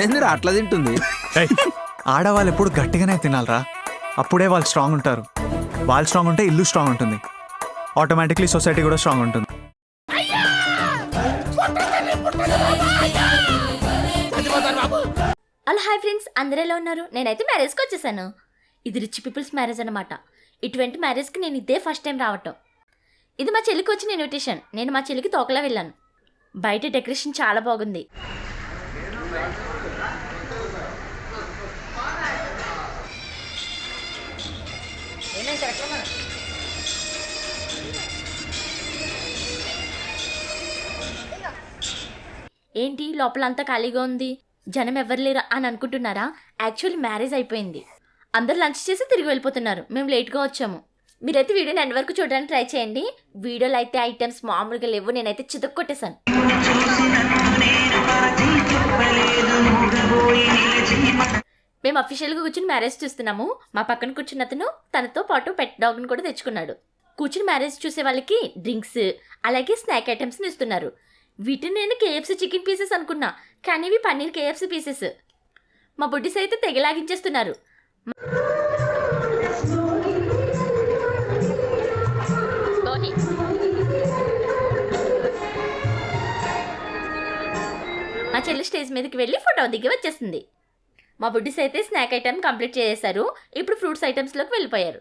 నువ్వేందిరా అట్లా తింటుంది. ఆడవాళ్ళు ఎప్పుడు గట్టిగానే తినాలరా. అప్పుడే వాళ్ళు స్ట్రాంగ్ ఉంటారు. వాళ్ళు స్ట్రాంగ్ ఉంటే ఇల్లు స్ట్రాంగ్ ఉంటుంది. ఆటోమేటిక్లీ సొసైటీ కూడా స్ట్రాంగ్ ఉంటుంది. Hello hi friends. అందరూ ఎలా ఉన్నారు? నేనైతే మ్యారేజ్కి వచ్చేసాను. ఇది రిచ్ పీపుల్స్ మ్యారేజ్ అనమాట ఇటువంటి మ్యారేజ్కి నేను ఇదే ఫస్ట్ టైం రావటం. ఇది మా చెల్లికి వచ్చిన ఇన్విటేషన్. నేను మా చెల్లికి తోకలా వెళ్ళాను. బయట డెకరేషన్ చాలా బాగుంది. ఏంటి లోపలంతా ఖాళీగా ఉంది? జనం ఎవరు లేరా అని అనుకుంటున్నారా? యాక్చువల్లీ మ్యారేజ్ అయిపోయింది. అందరు లంచ్ చేసి తిరిగి వెళ్ళిపోతున్నారు. మేము లేట్గా వచ్చాము. మీరైతే వీడియోని ఎండ్ వరకు చూడడానికి ట్రై చేయండి. వీడియోలో అయితే ఐటమ్స్ మామూలుగా లేవు. నేనైతే చితక్కొట్టేశాను మేము అఫీషియల్గా కూర్చుని మ్యారేజ్ చూస్తున్నాము. మా పక్కన కూర్చున్న అతను తనతో పాటు పెట్ డాగ్ని కూడా తెచ్చుకున్నాడు. కూర్చుని మ్యారేజ్ చూసే వాళ్ళకి డ్రింక్స్ అలాగే స్నాక్ ఐటమ్స్ని ఇస్తున్నారు. వీటిని నేను కేఎఫ్సీ చికెన్ పీసెస్ అనుకున్నా కానీ ఇవి పన్నీర్ కేఎఫ్సీ పీసెస్ మా బుడ్డిస్ అయితే తెగలాగించేస్తున్నారు. మా చెల్లి స్టేజ్ మీదకి వెళ్ళి ఫోటో దిగి వచ్చేసింది. మా బుడ్డిస్ అయితే స్నాక్ ఐటమ్ కంప్లీట్ చేసేసారు. ఇప్పుడు ఫ్రూట్స్ ఐటమ్స్లోకి వెళ్ళిపోయారు.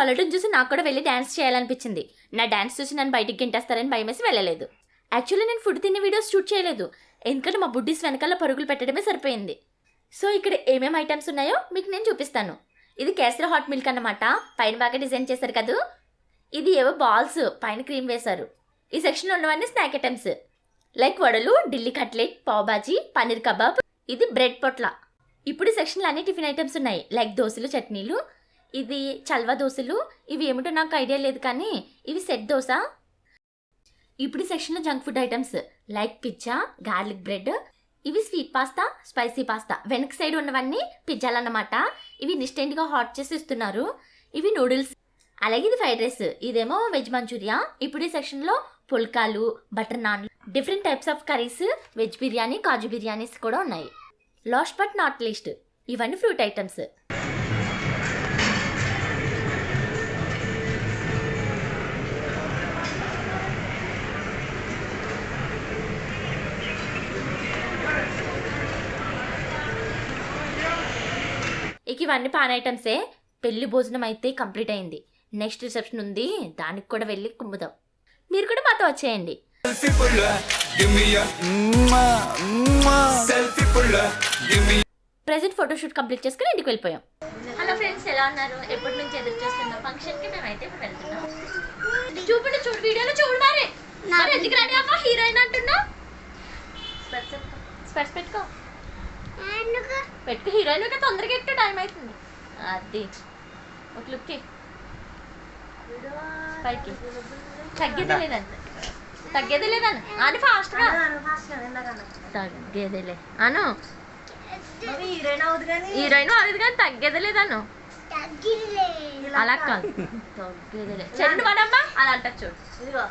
ఈ చూసి నాకు కూడా వెళ్ళి డ్యాన్స్ చేయాలనిపించింది. నా డ్యాన్స్ చూసి నన్ను బయటికి గింటేస్తారని భయమేసి వెళ్ళలేదు. యాక్చువల్లీ నేను ఫుడ్ తినే వీడియోస్ షూట్ చేయలేదు. ఎందుకంటే మా బుడ్డీస్ వెనకాల పరుగులు పెట్టడమే సరిపోయింది. సో ఇక్కడ ఏమేమి ఐటమ్స్ ఉన్నాయో మీకు నేను చూపిస్తాను. ఇది కేసరి హాట్ మిల్క్ అన్నమాట. పైన బాగా డిజైన్ చేశారు కదా? ఇది ఏవో బాల్స్ పైన క్రీమ్ వేశారు. ఈ సెక్షన్లో ఉన్నవన్నీ స్నాక్ ఐటమ్స్ లైక్ వడలు ఢిల్లీ కట్లెట్ పావుబాజీ పన్నీర్ కబాబ్ ఇది బ్రెడ్ పొట్ల ఇప్పుడు ఈ సెక్షన్లో అన్ని టిఫిన్ ఐటమ్స్ ఉన్నాయి. లైక్ దోశలు చట్నీలు ఇది చల్వ దోశలు ఇవి ఏమిటో నాకు ఐడియా లేదు కానీ ఇవి సెట్ దోశ. ఇప్పుడు సెక్షన్లో junk food items like pizza garlic bread ఇవి స్వీట్ పాస్తా స్పైసీ పాస్తా. వెనక సైడ్ ఉన్నవన్నీ పిజ్జాలు అన్నమాట. ఇవి ఇన్స్టెంట్గా హాట్ చేసి ఇస్తున్నారు. ఇవి నూడిల్స్. అలాగే ఇది ఫ్రైడ్ రైస్. ఇదేమో వెజ్ మంచూరియా. ఇప్పుడు ఈ సెక్షన్లో పుల్కాలు butter naan different types of curries veg biryani kaju biryanis కూడా ఉన్నాయి. లాస్ట్ బట్ నాట్ లీస్ట్ ఇవన్నీ ఫ్రూట్ ఐటమ్స్. ఇక ఇవన్నీ పాన్ ఐటమ్సే. పెళ్ళి భోజనం అయితే కంప్లీట్ అయింది. నెక్స్ట్ రిసెప్షన్ ఉంది. దానికి కూడా వెళ్ళి కుమ్ముదాం. మీరు కూడా మాతో వచ్చేయండి. ప్రెసెంట్ ఫోటోషూట్ కంప్లీట్ చేసుకుని ఇంటికి వెళ్ళిపోయాం. హలో ఫ్రెండ్స్ ఎలా ఉన్నారు? ఎప్పటి నుంచి ఎదురు చూస్తున్న ఫంక్షన్కి మేమైతే ఇప్పుడు వెళ్తున్నాం. చూపండి చూడు వీడియోలో చూడు మరి. ఎందుకు రెడీ అమ్మా హీరోయిన్ అంటున్నా స్పెట్స్ పెట్టుకో. పెట్టుకో హీరోయిన్ తొందరగా ఎట్టు టైం అవుతుంది అది. ఒక లుక్ పైకి తగ్గేదే లేదండి తగ్గేదే లేదని అని ఫాస్ట్గా తగ్గేదేలే అను హీరోయిన్ అవుతుంది కానీ తగ్గేదే లేదను అలా కాదు. తగ్గేదేలే చెల్లి పడమ్మా. అలా అంటారు చూడు.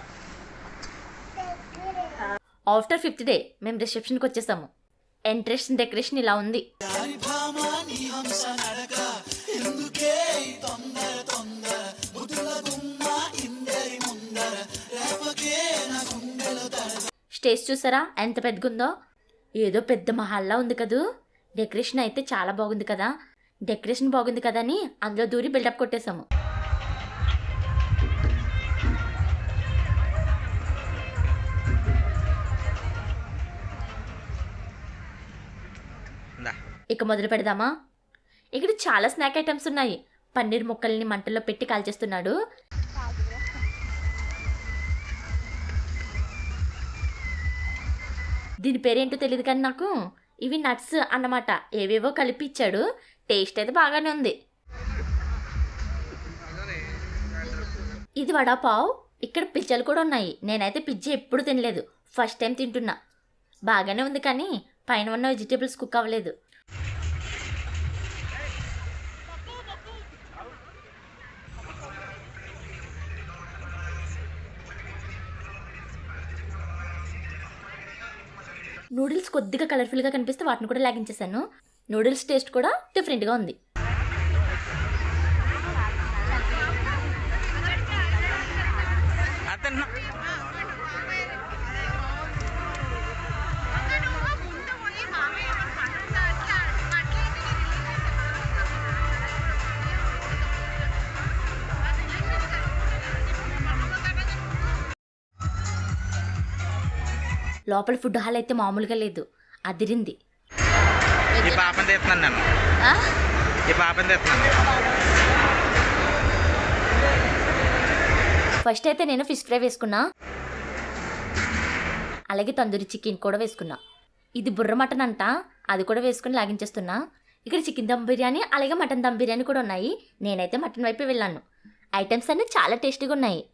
ఆఫ్టర్ ఫిఫ్త్ డే మేము రిసెప్షన్కి వచ్చేసాము. ఎంట్రెస్ డెకరేషన్ ఇలా ఉంది. స్టేజ్ చూసారా? ఎంత పెద్దగుందో? ఏదో పెద్ద మహల్లా ఉంది కదూ. డెకరేషన్ అయితే చాలా బాగుంది కదా. డెకరేషన్ బాగుంది కదా అని అందులో దూరి బిల్డప్ కొట్టేశాము. ఇక మొదలు పెడదామా? ఇక్కడ చాలా స్నాక్ ఐటమ్స్ ఉన్నాయి. పన్నీర్ ముక్కల్ని మంటల్లో పెట్టి కాల్చేస్తున్నాడు. దీని పేరేంటో తెలియదు కానీ నాకు. ఇవి నట్స్ అన్నమాట. ఏవేవో కలిపి ఇచ్చాడు. టేస్ట్ అయితే బాగానే ఉంది. ఇది వడాపావ్ ఇక్కడ పిజ్జాలు కూడా ఉన్నాయి. నేనైతే పిజ్జా ఎప్పుడు తినలేదు. ఫస్ట్ టైం తింటున్నా. బాగానే ఉంది కానీ పైన ఉన్న వెజిటేబుల్స్ కుక్ అవ్వలేదు. నూడిల్స్ కొద్దిగా కలర్ఫుల్గా కనిపిస్తే వాటిని కూడా లాగించేశాను. నూడిల్స్ టేస్ట్ కూడా డిఫరెంట్గా ఉంది. లోపల ఫుడ్ హాల్ అయితే మామూలుగా లేదు. అదిరింది. ఈ పాపని తీస్తున్నాను నేను. ఆ? ఈ పాపని తీస్తున్నాను ఫస్ట్ అయితే నేను ఫిష్ ఫ్రై వేసుకున్నా. అలాగే తందూరి చికెన్ కూడా వేసుకున్నా. ఇది బుర్ర మటన్ అంట. అది కూడా వేసుకుని లాగించేస్తున్నా. ఇక్కడ చికెన్ దమ్ బిర్యానీ అలాగే మటన్ దమ్ బిర్యానీ కూడా ఉన్నాయి. నేనైతే మటన్ వైపే వెళ్ళాను. ఐటమ్స్ అన్నీ చాలా టేస్టీగా ఉన్నాయి.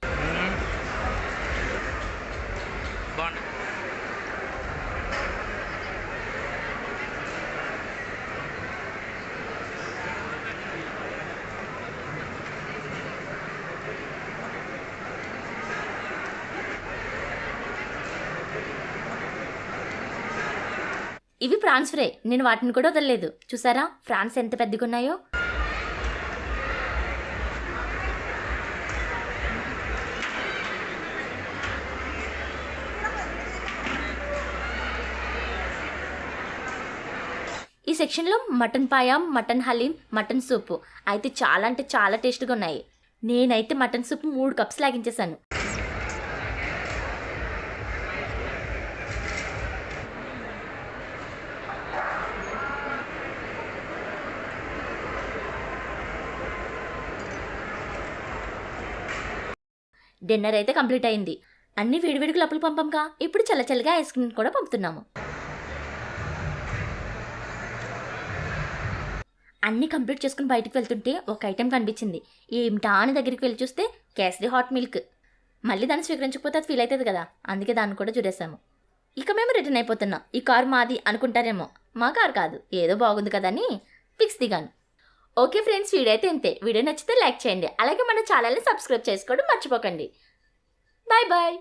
ఇవి ప్రాన్స్ ఫ్రై నేను వాటిని కూడా వదలలేదు. చూసారా? ఫ్రాన్స్ ఎంత పెద్దగా ఉన్నాయో ఈ సెక్షన్లో mutton paya mutton haleem mutton soup. అయితే చాలా అంటే చాలా టేస్ట్గా ఉన్నాయి. నేనైతే మటన్ సూప్ మూడు కప్స్ లాగించేశాను. డిన్నర్ అయితే కంప్లీట్ అయింది. అన్ని వేడివేడికి లోపల పంపంగా ఇప్పుడు చల్ల చల్లగా ఐస్ క్రీమ్ కూడా పంపుతున్నాము. అన్నీ కంప్లీట్ చేసుకుని బయటికి వెళ్తుంటే ఒక ఐటెం కనిపించింది. ఏమిటా అని దగ్గరికి వెళ్ళి చూస్తే కేసరి హాట్ మిల్క్. మళ్ళీ దాన్ని స్వీకరించకపోతే అది ఫీల్ అవుతుంది కదా? అందుకే దాన్ని కూడా చూడేశాము ఇక మేము రిటర్న్ అయిపోతున్నాం. ఈ కారు మాది అనుకుంటారేమో. మా కారు కాదు. ఏదో బాగుంది కదా అని ఫిక్స్ దిగాను. ఓకే ఫ్రెండ్స్ వీడియో అయితే ఇంతే. వీడియో నచ్చితే లైక్ చేయండి. అలాగే మన ఛానల్ని సబ్స్క్రైబ్ చేసుకోవడం మర్చిపోకండి. Bye bye.